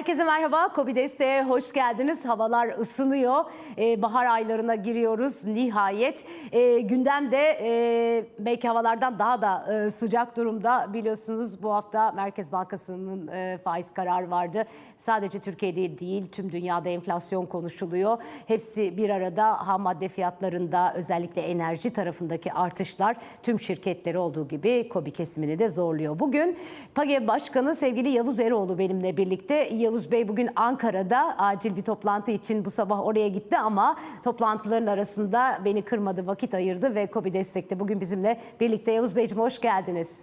Herkese merhaba. Kobi Desteğe hoş geldiniz. Havalar ısınıyor. Ee, bahar aylarına giriyoruz nihayet. Ee, gündemde e, belki havalardan daha da e, sıcak durumda. Biliyorsunuz bu hafta Merkez Bankası'nın e, faiz kararı vardı. Sadece Türkiye'de değil tüm dünyada enflasyon konuşuluyor. Hepsi bir arada ham madde fiyatlarında özellikle enerji tarafındaki artışlar tüm şirketleri olduğu gibi Kobi kesimini de zorluyor. Bugün PAGE Başkanı sevgili Yavuz Eroğlu benimle birlikte. Yavuz Bey bugün Ankara'da acil bir toplantı için bu sabah oraya gitti ama toplantıların arasında beni kırmadı, vakit ayırdı ve Kobi Destek'te bugün bizimle birlikte. Yavuz Beyciğim hoş geldiniz.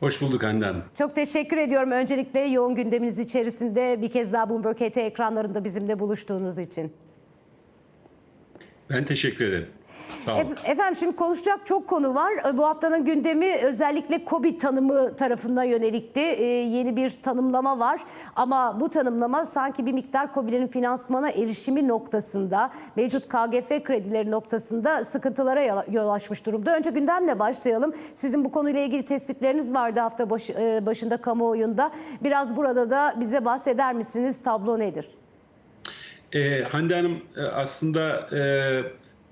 Hoş bulduk Hande Hanım. Çok teşekkür ediyorum öncelikle yoğun gündeminiz içerisinde bir kez daha Bloomberg HT ekranlarında bizimle buluştuğunuz için. Ben teşekkür ederim. Sağ olun. Efendim şimdi konuşacak çok konu var. E, Bu haftanın gündemi özellikle COVID tanımı tarafına yönelikti. Ee, yeni bir tanımlama var ama bu tanımlama sanki bir miktar COBİ'lerin finansmana erişimi noktasında, mevcut KGF kredileri noktasında sıkıntılara yol- açmış durumda. Önce gündemle başlayalım. Sizin bu konuyla ilgili tespitleriniz vardı hafta başı- e, başında kamuoyunda. Biraz burada da bize bahseder misiniz? Tablo nedir? Ee, Hande Hanım e, aslında e,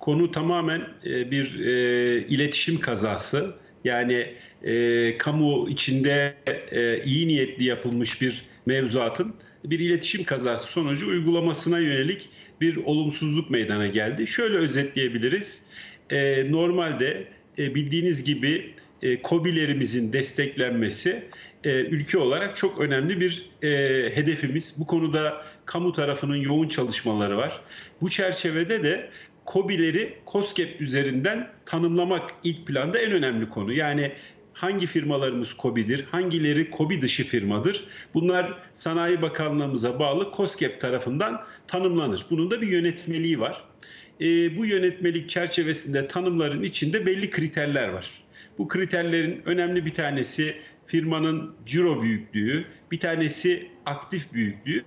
konu tamamen e, bir e, iletişim kazası. Yani e, kamu içinde e, iyi niyetli yapılmış bir mevzuatın bir iletişim kazası sonucu uygulamasına yönelik bir olumsuzluk meydana geldi. Şöyle özetleyebiliriz. E, normalde e, bildiğiniz gibi e, KOBİ'lerimizin desteklenmesi e, ülke olarak çok önemli bir e, hedefimiz. Bu konuda kamu tarafının yoğun çalışmaları var. Bu çerçevede de KOBİ'leri COSGAP üzerinden tanımlamak ilk planda en önemli konu. Yani hangi firmalarımız KOBİ'dir, hangileri KOBİ dışı firmadır? Bunlar Sanayi Bakanlığımıza bağlı COSGAP tarafından tanımlanır. Bunun da bir yönetmeliği var. E, bu yönetmelik çerçevesinde tanımların içinde belli kriterler var. Bu kriterlerin önemli bir tanesi firmanın ciro büyüklüğü, bir tanesi aktif büyüklüğü,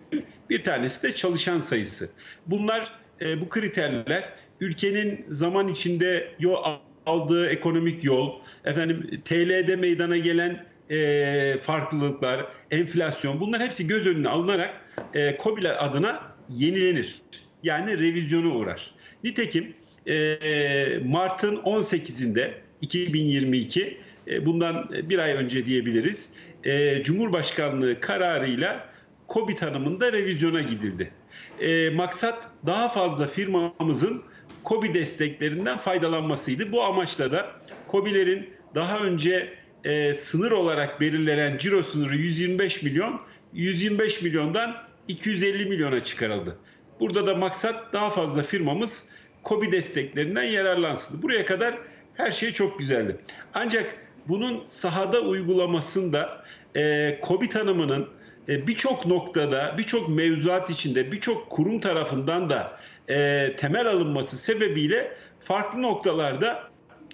bir tanesi de çalışan sayısı. Bunlar e, bu kriterler ülkenin zaman içinde yol aldığı ekonomik yol, efendim TL'de meydana gelen e, farklılıklar, enflasyon bunlar hepsi göz önüne alınarak e, KOBİ'ler adına yenilenir. Yani revizyona uğrar. Nitekim e, Mart'ın 18'inde 2022 e, bundan bir ay önce diyebiliriz. e, Cumhurbaşkanlığı kararıyla KOBİ tanımında revizyona gidildi. E, maksat daha fazla firmamızın KOBİ desteklerinden faydalanmasıydı. Bu amaçla da KOBİ'lerin daha önce e, sınır olarak belirlenen ciro sınırı 125 milyon, 125 milyondan 250 milyona çıkarıldı. Burada da maksat daha fazla firmamız KOBİ desteklerinden yararlansın. Buraya kadar her şey çok güzeldi. Ancak bunun sahada uygulamasında e, KOBİ tanımının e, birçok noktada, birçok mevzuat içinde, birçok kurum tarafından da e, temel alınması sebebiyle farklı noktalarda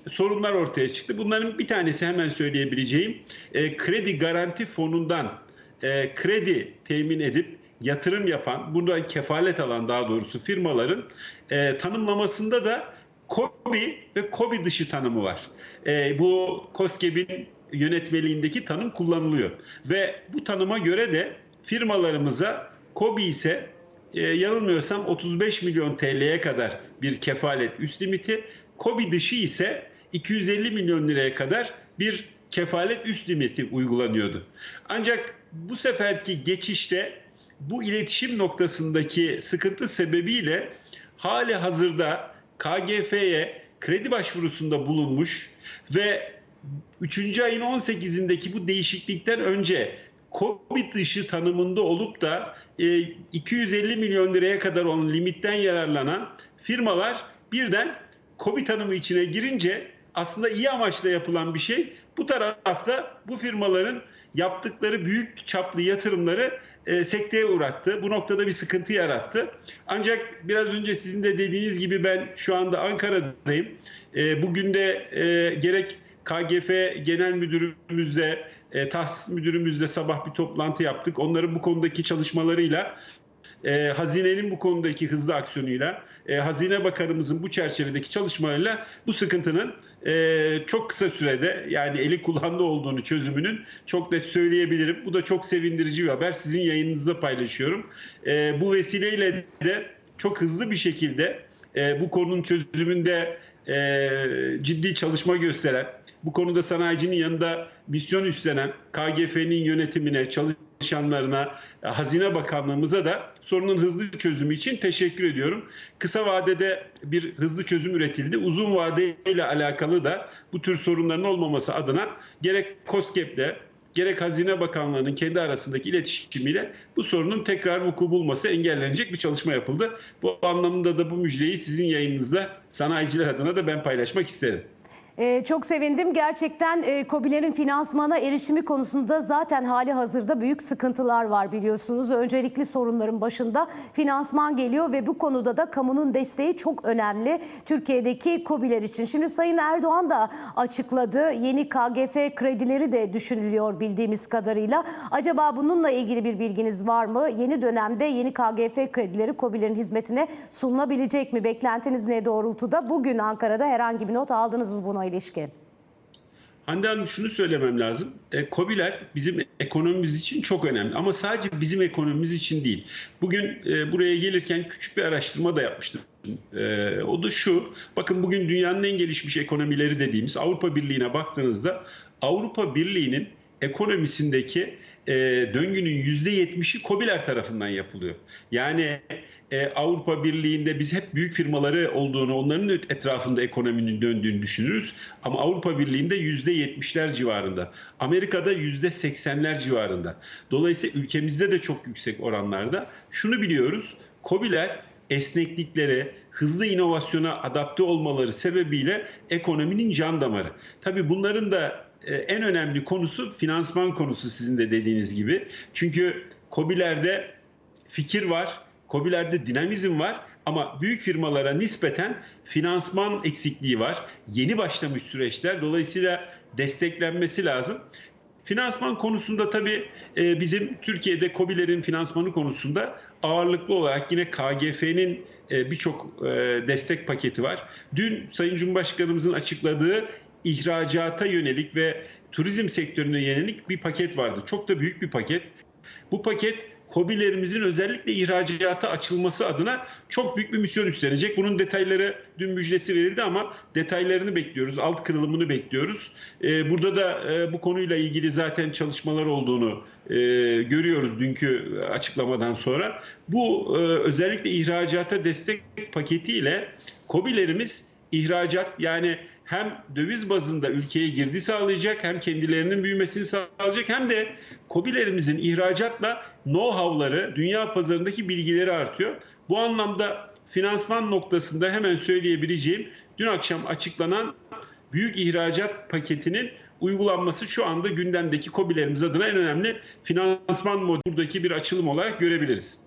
sorunlar ortaya çıktı. Bunların bir tanesi hemen söyleyebileceğim e, kredi garanti fonundan e, kredi temin edip yatırım yapan, burada kefalet alan daha doğrusu firmaların e, tanımlamasında da KOBİ ve KOBİ dışı tanımı var. E, bu KOSGEB'in yönetmeliğindeki tanım kullanılıyor. Ve bu tanıma göre de firmalarımıza KOBİ ise e, yanılmıyorsam 35 milyon TL'ye kadar bir kefalet üst limiti, KOBİ dışı ise 250 milyon liraya kadar bir kefalet üst limiti uygulanıyordu. Ancak bu seferki geçişte bu iletişim noktasındaki sıkıntı sebebiyle hali hazırda KGF'ye kredi başvurusunda bulunmuş ve 3. ayın 18'indeki bu değişiklikten önce COVID dışı tanımında olup da 250 milyon liraya kadar olan limitten yararlanan firmalar birden COVID tanımı içine girince aslında iyi amaçla yapılan bir şey. Bu tarafta bu firmaların yaptıkları büyük çaplı yatırımları e, sekteye uğrattı. Bu noktada bir sıkıntı yarattı. Ancak biraz önce sizin de dediğiniz gibi ben şu anda Ankara'dayım. E, bugün de e, gerek KGF Genel Müdürümüzle, e, tahsis müdürümüzle sabah bir toplantı yaptık. Onların bu konudaki çalışmalarıyla e, hazinenin bu konudaki hızlı aksiyonuyla, e, Hazine Bakanımızın bu çerçevedeki çalışmalarıyla bu sıkıntının e, çok kısa sürede yani eli kulağında olduğunu çözümünün çok net söyleyebilirim. Bu da çok sevindirici bir haber. Sizin yayınınızda paylaşıyorum. E, bu vesileyle de çok hızlı bir şekilde e, bu konunun çözümünde e, ciddi çalışma gösteren, bu konuda sanayicinin yanında misyon üstlenen KGF'nin yönetimine, çalışanlarına, e, Hazine Bakanlığımıza da sorunun hızlı çözümü için teşekkür ediyorum. Kısa vadede bir hızlı çözüm üretildi. Uzun vadeyle alakalı da bu tür sorunların olmaması adına gerek COSGAP'le gerek Hazine Bakanlığı'nın kendi arasındaki iletişimiyle bu sorunun tekrar vuku bulması engellenecek bir çalışma yapıldı. Bu anlamda da bu müjdeyi sizin yayınınızda sanayiciler adına da ben paylaşmak isterim. Ee, çok sevindim. Gerçekten e, KOBİ'lerin finansmana erişimi konusunda zaten hali hazırda büyük sıkıntılar var biliyorsunuz. Öncelikli sorunların başında finansman geliyor ve bu konuda da kamunun desteği çok önemli Türkiye'deki KOBİ'ler için. Şimdi Sayın Erdoğan da açıkladı. Yeni KGF kredileri de düşünülüyor bildiğimiz kadarıyla. Acaba bununla ilgili bir bilginiz var mı? Yeni dönemde yeni KGF kredileri KOBİ'lerin hizmetine sunulabilecek mi? Beklentiniz ne doğrultuda? Bugün Ankara'da herhangi bir not aldınız mı buna ilişkin? Hande Hanım şunu söylemem lazım. E, KOBİ'ler bizim ekonomimiz için çok önemli ama sadece bizim ekonomimiz için değil. Bugün e, buraya gelirken küçük bir araştırma da yapmıştım. E, o da şu, bakın bugün dünyanın en gelişmiş ekonomileri dediğimiz Avrupa Birliği'ne baktığınızda Avrupa Birliği'nin ekonomisindeki e, döngünün %70'i KOBİ'ler tarafından yapılıyor. Yani e, Avrupa Birliği'nde biz hep büyük firmaları olduğunu, onların etrafında ekonominin döndüğünü düşünürüz. Ama Avrupa Birliği'nde %70'ler civarında. Amerika'da %80'ler civarında. Dolayısıyla ülkemizde de çok yüksek oranlarda. Şunu biliyoruz, KOBİ'ler esneklikleri, hızlı inovasyona adapte olmaları sebebiyle ekonominin can damarı. Tabii bunların da e, en önemli konusu finansman konusu sizin de dediğiniz gibi. Çünkü KOBİ'lerde fikir var, KOBİ'lerde dinamizm var ama büyük firmalara nispeten finansman eksikliği var. Yeni başlamış süreçler dolayısıyla desteklenmesi lazım. Finansman konusunda tabii e, bizim Türkiye'de KOBİ'lerin finansmanı konusunda ağırlıklı olarak yine KGF'nin e, birçok e, destek paketi var. Dün Sayın Cumhurbaşkanımızın açıkladığı ihracata yönelik ve turizm sektörüne yönelik bir paket vardı. Çok da büyük bir paket. Bu paket KOBİ'lerimizin özellikle ihracata açılması adına çok büyük bir misyon üstlenecek. Bunun detayları dün müjdesi verildi ama detaylarını bekliyoruz, alt kırılımını bekliyoruz. Ee, burada da e, bu konuyla ilgili zaten çalışmalar olduğunu e, görüyoruz dünkü açıklamadan sonra. Bu e, özellikle ihracata destek paketiyle KOBİ'lerimiz ihracat yani hem döviz bazında ülkeye girdi sağlayacak hem kendilerinin büyümesini sağlayacak hem de KOBİ'lerimizin ihracatla know-how'ları, dünya pazarındaki bilgileri artıyor. Bu anlamda finansman noktasında hemen söyleyebileceğim dün akşam açıklanan büyük ihracat paketinin uygulanması şu anda gündemdeki KOBİ'lerimiz adına en önemli finansman moduldaki bir açılım olarak görebiliriz.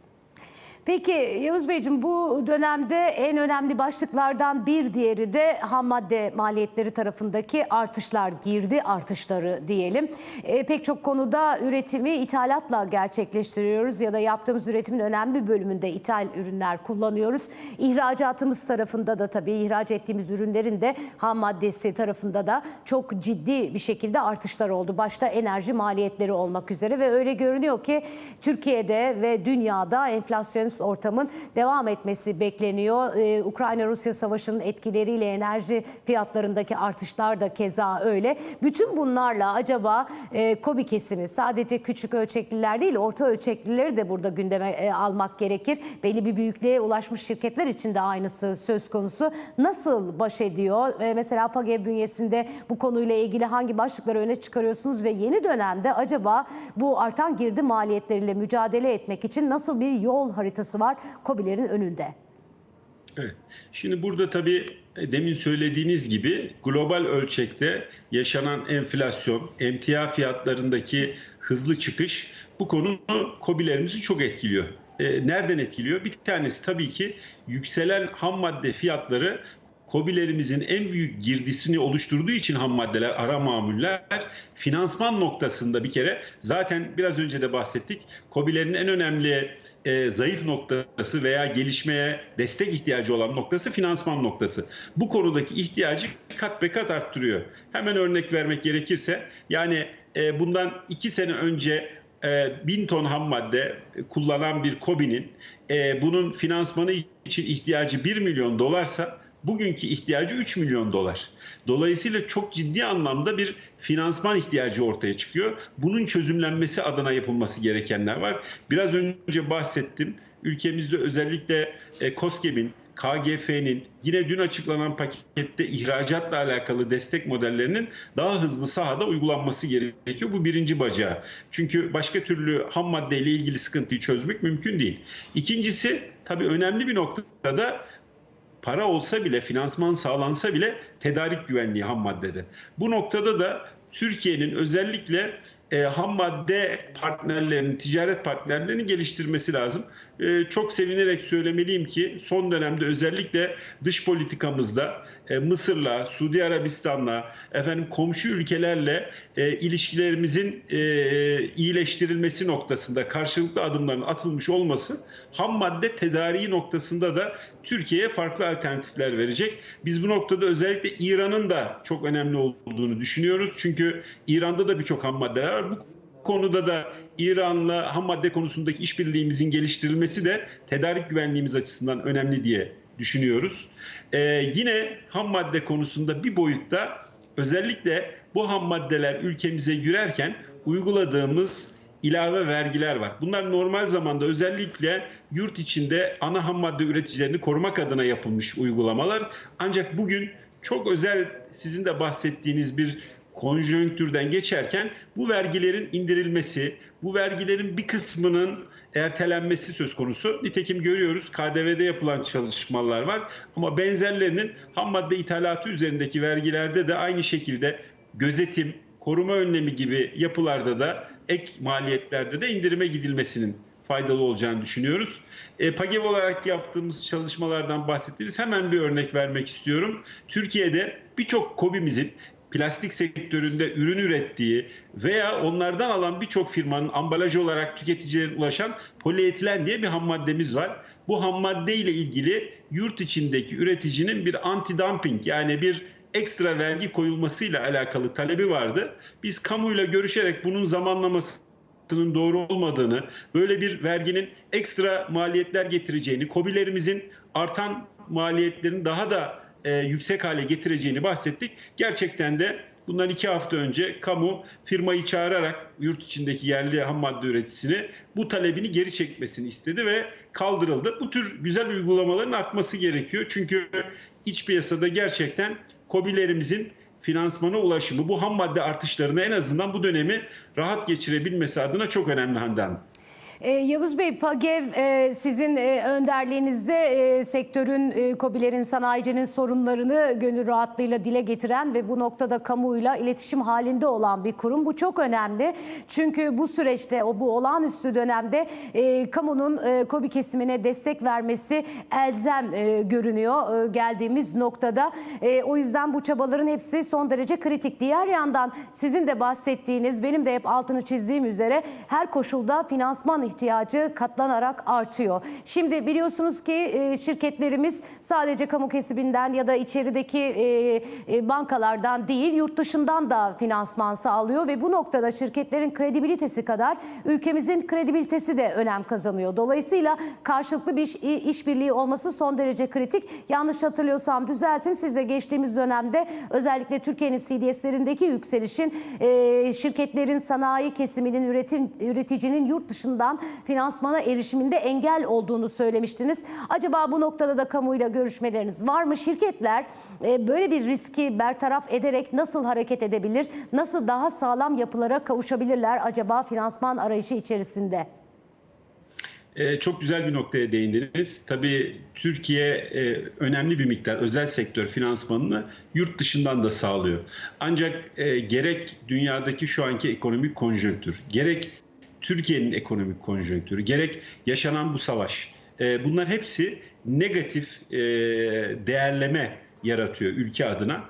Peki Yavuz Beyciğim bu dönemde en önemli başlıklardan bir diğeri de ham madde maliyetleri tarafındaki artışlar, girdi artışları diyelim. E, pek çok konuda üretimi ithalatla gerçekleştiriyoruz ya da yaptığımız üretimin önemli bir bölümünde ithal ürünler kullanıyoruz. İhracatımız tarafında da tabii ihraç ettiğimiz ürünlerin de ham maddesi tarafında da çok ciddi bir şekilde artışlar oldu. Başta enerji maliyetleri olmak üzere ve öyle görünüyor ki Türkiye'de ve dünyada enflasyon ortamın devam etmesi bekleniyor. Ee, Ukrayna-Rusya savaşının etkileriyle enerji fiyatlarındaki artışlar da keza öyle. Bütün bunlarla acaba e, KOBİ kesimi sadece küçük ölçekliler değil orta ölçeklileri de burada gündeme e, almak gerekir. Belli bir büyüklüğe ulaşmış şirketler için de aynısı söz konusu. Nasıl baş ediyor? E, mesela PAGEV bünyesinde bu konuyla ilgili hangi başlıkları öne çıkarıyorsunuz ve yeni dönemde acaba bu artan girdi maliyetleriyle mücadele etmek için nasıl bir yol haritası var KOBİ'lerin önünde? Evet. Şimdi burada tabii e, demin söylediğiniz gibi global ölçekte yaşanan enflasyon, emtia fiyatlarındaki hızlı çıkış bu konu KOBİ'lerimizi çok etkiliyor. E, nereden etkiliyor? Bir tanesi tabii ki yükselen ham madde fiyatları KOBİ'lerimizin en büyük girdisini oluşturduğu için ham maddeler, ara mamuller finansman noktasında bir kere zaten biraz önce de bahsettik. KOBİ'lerin en önemli e, zayıf noktası veya gelişmeye destek ihtiyacı olan noktası finansman noktası. Bu konudaki ihtiyacı kat be kat arttırıyor. Hemen örnek vermek gerekirse yani e, bundan iki sene önce e, bin ton ham madde kullanan bir KOBİ'nin e, bunun finansmanı için ihtiyacı 1 milyon dolarsa bugünkü ihtiyacı 3 milyon dolar. Dolayısıyla çok ciddi anlamda bir finansman ihtiyacı ortaya çıkıyor. Bunun çözümlenmesi adına yapılması gerekenler var. Biraz önce bahsettim. Ülkemizde özellikle e, KGF'nin yine dün açıklanan pakette ihracatla alakalı destek modellerinin daha hızlı sahada uygulanması gerekiyor. Bu birinci bacağı. Çünkü başka türlü ham maddeyle ilgili sıkıntıyı çözmek mümkün değil. İkincisi tabii önemli bir noktada para olsa bile, finansman sağlansa bile tedarik güvenliği ham maddede. Bu noktada da Türkiye'nin özellikle e, ham madde partnerlerinin, ticaret partnerlerini geliştirmesi lazım. E, çok sevinerek söylemeliyim ki son dönemde özellikle dış politikamızda e, Mısır'la, Suudi Arabistan'la, efendim komşu ülkelerle e, ilişkilerimizin e, iyileştirilmesi noktasında karşılıklı adımların atılmış olması ham madde tedariği noktasında da Türkiye'ye farklı alternatifler verecek. Biz bu noktada özellikle İran'ın da çok önemli olduğunu düşünüyoruz. Çünkü İran'da da birçok ham maddeler var. Bu konuda da İran'la ham madde konusundaki işbirliğimizin geliştirilmesi de tedarik güvenliğimiz açısından önemli diye düşünüyoruz. Ee, yine ham madde konusunda bir boyutta özellikle bu ham maddeler ülkemize girerken uyguladığımız ilave vergiler var. Bunlar normal zamanda özellikle yurt içinde ana ham madde üreticilerini korumak adına yapılmış uygulamalar. Ancak bugün çok özel sizin de bahsettiğiniz bir konjonktürden geçerken bu vergilerin indirilmesi, bu vergilerin bir kısmının ertelenmesi söz konusu. Nitekim görüyoruz KDV'de yapılan çalışmalar var ama benzerlerinin ham madde ithalatı üzerindeki vergilerde de aynı şekilde gözetim, koruma önlemi gibi yapılarda da ek maliyetlerde de indirime gidilmesinin faydalı olacağını düşünüyoruz. E, PAGEV olarak yaptığımız çalışmalardan bahsettiniz. Hemen bir örnek vermek istiyorum. Türkiye'de birçok KOBİ'mizin plastik sektöründe ürün ürettiği veya onlardan alan birçok firmanın ambalaj olarak tüketicilere ulaşan polietilen diye bir ham maddemiz var. Bu ham madde ile ilgili yurt içindeki üreticinin bir anti-dumping yani bir ekstra vergi koyulmasıyla alakalı talebi vardı. Biz kamuyla görüşerek bunun zamanlamasının doğru olmadığını, böyle bir verginin ekstra maliyetler getireceğini, kobilerimizin artan maliyetlerini daha da e, yüksek hale getireceğini bahsettik. Gerçekten de bundan iki hafta önce kamu firmayı çağırarak yurt içindeki yerli ham madde üreticisini bu talebini geri çekmesini istedi ve kaldırıldı. Bu tür güzel uygulamaların artması gerekiyor. Çünkü iç piyasada gerçekten kobilerimizin finansmana ulaşımı bu ham madde artışlarını en azından bu dönemi rahat geçirebilmesi adına çok önemli Hande Ee, Yavuz Bey, PAGEV e, sizin e, önderliğinizde e, sektörün, e, KOBİ'lerin, sanayicinin sorunlarını gönül rahatlığıyla dile getiren ve bu noktada kamuyla iletişim halinde olan bir kurum. Bu çok önemli. Çünkü bu süreçte, o bu olağanüstü dönemde e, kamunun e, KOBİ kesimine destek vermesi elzem e, görünüyor e, geldiğimiz noktada. E, o yüzden bu çabaların hepsi son derece kritik. Diğer yandan sizin de bahsettiğiniz, benim de hep altını çizdiğim üzere her koşulda finansman ihtiyacı katlanarak artıyor. Şimdi biliyorsunuz ki e, şirketlerimiz sadece kamu kesibinden ya da içerideki e, e, bankalardan değil yurt dışından da finansman sağlıyor ve bu noktada şirketlerin kredibilitesi kadar ülkemizin kredibilitesi de önem kazanıyor. Dolayısıyla karşılıklı bir iş, işbirliği olması son derece kritik. Yanlış hatırlıyorsam düzeltin. Siz de geçtiğimiz dönemde özellikle Türkiye'nin CDS'lerindeki yükselişin şirketlerin sanayi kesiminin üretim üreticinin yurt dışından finansmana erişiminde engel olduğunu söylemiştiniz. Acaba bu noktada da kamuyla görüşmeleriniz var mı? Şirketler e, böyle bir riski bertaraf ederek nasıl hareket edebilir? Nasıl daha sağlam yapılara kavuşabilirler acaba finansman arayışı içerisinde? Ee, çok güzel bir noktaya değindiniz. Tabii Türkiye e, önemli bir miktar özel sektör finansmanını yurt dışından da sağlıyor. Ancak e, gerek dünyadaki şu anki ekonomik konjonktür, gerek Türkiye'nin ekonomik konjonktürü, gerek yaşanan bu savaş, e, bunlar hepsi negatif e, değerleme yaratıyor ülke adına.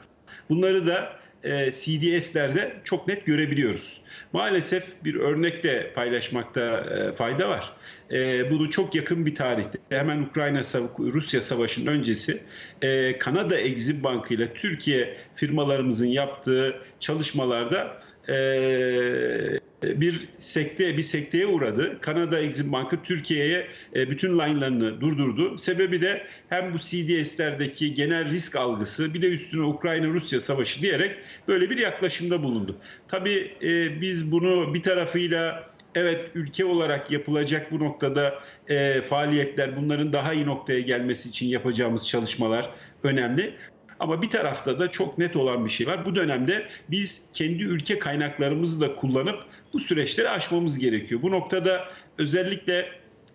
Bunları da e, CDS'lerde çok net görebiliyoruz. Maalesef bir örnekle paylaşmakta e, fayda var. E, bunu çok yakın bir tarihte hemen Ukrayna Rusya Savaşı'nın öncesi e, Kanada Exim Bankı ile Türkiye firmalarımızın yaptığı çalışmalarda e, bir sekte bir sekteye uğradı. Kanada Exim Bankı Türkiye'ye e, bütün line'larını durdurdu. Sebebi de hem bu CDS'lerdeki genel risk algısı bir de üstüne Ukrayna-Rusya savaşı diyerek böyle bir yaklaşımda bulundu. Tabii e, biz bunu bir tarafıyla evet ülke olarak yapılacak bu noktada e, faaliyetler bunların daha iyi noktaya gelmesi için yapacağımız çalışmalar önemli. Ama bir tarafta da çok net olan bir şey var. Bu dönemde biz kendi ülke kaynaklarımızı da kullanıp bu süreçleri aşmamız gerekiyor. Bu noktada özellikle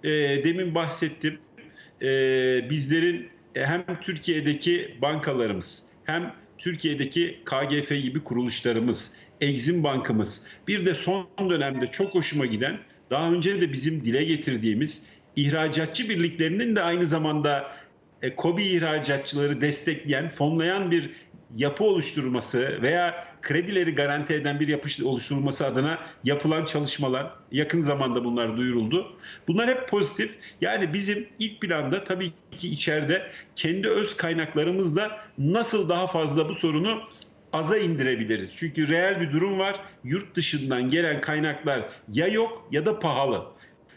e, demin bahsettim e, bizlerin e, hem Türkiye'deki bankalarımız hem Türkiye'deki KGF gibi kuruluşlarımız, Exim Bankımız bir de son dönemde çok hoşuma giden daha önce de bizim dile getirdiğimiz ihracatçı birliklerinin de aynı zamanda e, KOBİ ihracatçıları destekleyen, fonlayan bir yapı oluşturulması veya kredileri garanti eden bir yapı oluşturulması adına yapılan çalışmalar yakın zamanda bunlar duyuruldu. Bunlar hep pozitif. Yani bizim ilk planda tabii ki içeride kendi öz kaynaklarımızla nasıl daha fazla bu sorunu aza indirebiliriz. Çünkü reel bir durum var. Yurt dışından gelen kaynaklar ya yok ya da pahalı.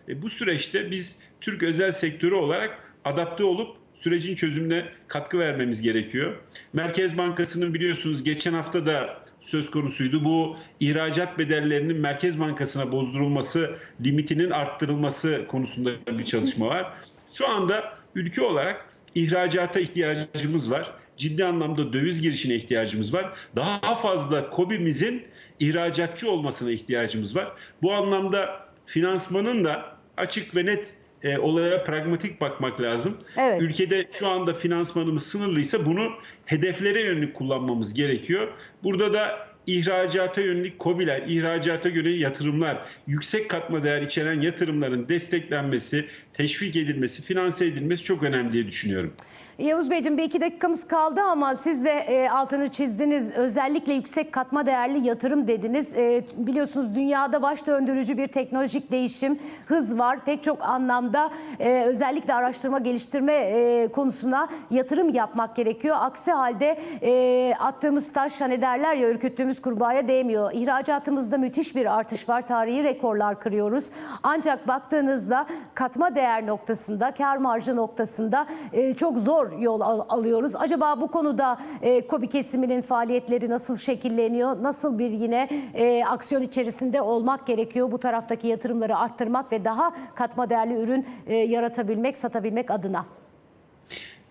E, bu süreçte biz Türk özel sektörü olarak adapte olup sürecin çözümüne katkı vermemiz gerekiyor. Merkez Bankası'nın biliyorsunuz geçen hafta da söz konusuydu. Bu ihracat bedellerinin Merkez Bankası'na bozdurulması, limitinin arttırılması konusunda bir çalışma var. Şu anda ülke olarak ihracata ihtiyacımız var. Ciddi anlamda döviz girişine ihtiyacımız var. Daha fazla KOBİ'mizin ihracatçı olmasına ihtiyacımız var. Bu anlamda finansmanın da açık ve net e, olaya pragmatik bakmak lazım. Evet. Ülkede şu anda finansmanımız sınırlıysa bunu hedeflere yönelik kullanmamız gerekiyor. Burada da ihracata yönelik KOBİ'ler, ihracata yönelik yatırımlar, yüksek katma değer içeren yatırımların desteklenmesi, teşvik edilmesi, finanse edilmesi çok önemli diye düşünüyorum. Yavuz Beyciğim bir iki dakikamız kaldı ama siz de e, altını çizdiniz. Özellikle yüksek katma değerli yatırım dediniz. E, biliyorsunuz dünyada baş döndürücü bir teknolojik değişim, hız var. Pek çok anlamda e, özellikle araştırma geliştirme e, konusuna yatırım yapmak gerekiyor. Aksi halde e, attığımız taş hani derler ya ürküttüğümüz kurbağaya değmiyor. İhracatımızda müthiş bir artış var. Tarihi rekorlar kırıyoruz. Ancak baktığınızda katma değer noktasında, kar marjı noktasında e, çok zor yol al- alıyoruz. Acaba bu konuda e, KOBİ kesiminin faaliyetleri nasıl şekilleniyor? Nasıl bir yine e, aksiyon içerisinde olmak gerekiyor? Bu taraftaki yatırımları arttırmak ve daha katma değerli ürün e, yaratabilmek, satabilmek adına.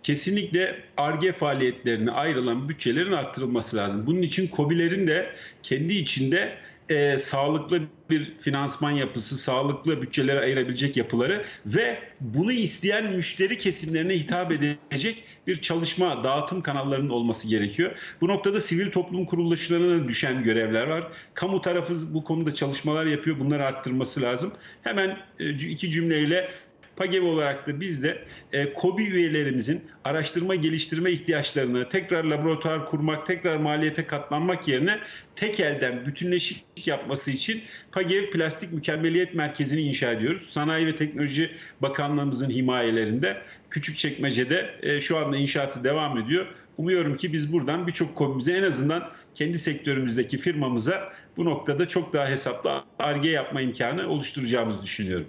Kesinlikle ARGE faaliyetlerine ayrılan bütçelerin arttırılması lazım. Bunun için KOBİ'lerin de kendi içinde e, sağlıklı bir finansman yapısı, sağlıklı bütçelere ayırabilecek yapıları ve bunu isteyen müşteri kesimlerine hitap edecek bir çalışma, dağıtım kanallarının olması gerekiyor. Bu noktada sivil toplum kuruluşlarına düşen görevler var. Kamu tarafı bu konuda çalışmalar yapıyor. Bunları arttırması lazım. Hemen e, iki cümleyle PAGEV olarak da biz de e, KOBİ üyelerimizin araştırma geliştirme ihtiyaçlarını tekrar laboratuvar kurmak, tekrar maliyete katlanmak yerine tek elden bütünleşik yapması için PAGEV Plastik Mükemmeliyet Merkezi'ni inşa ediyoruz. Sanayi ve Teknoloji Bakanlığımızın himayelerinde Küçükçekmece'de e, şu anda inşaatı devam ediyor. Umuyorum ki biz buradan birçok KOBİ'mize en azından kendi sektörümüzdeki firmamıza bu noktada çok daha hesaplı ARGE yapma imkanı oluşturacağımızı düşünüyorum.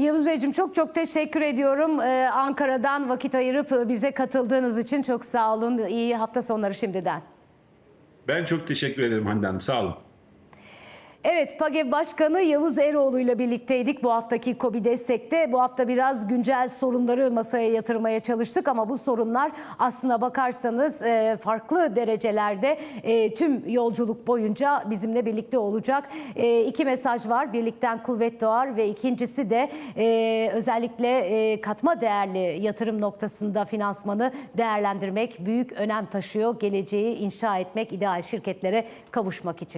Yavuz Beyciğim çok çok teşekkür ediyorum. Ee, Ankara'dan vakit ayırıp bize katıldığınız için çok sağ olun. İyi hafta sonları şimdiden. Ben çok teşekkür ederim Hande Hanım. Sağ olun. Evet, PAGEV Başkanı Yavuz Eroğlu ile birlikteydik bu haftaki KOBİ Destek'te. Bu hafta biraz güncel sorunları masaya yatırmaya çalıştık ama bu sorunlar aslına bakarsanız e, farklı derecelerde e, tüm yolculuk boyunca bizimle birlikte olacak. E, iki mesaj var. Birlikten kuvvet doğar ve ikincisi de özellikle katma değerli yatırım noktasında finansmanı değerlendirmek büyük önem taşıyor. Geleceği inşa etmek, ideal şirketlere kavuşmak için.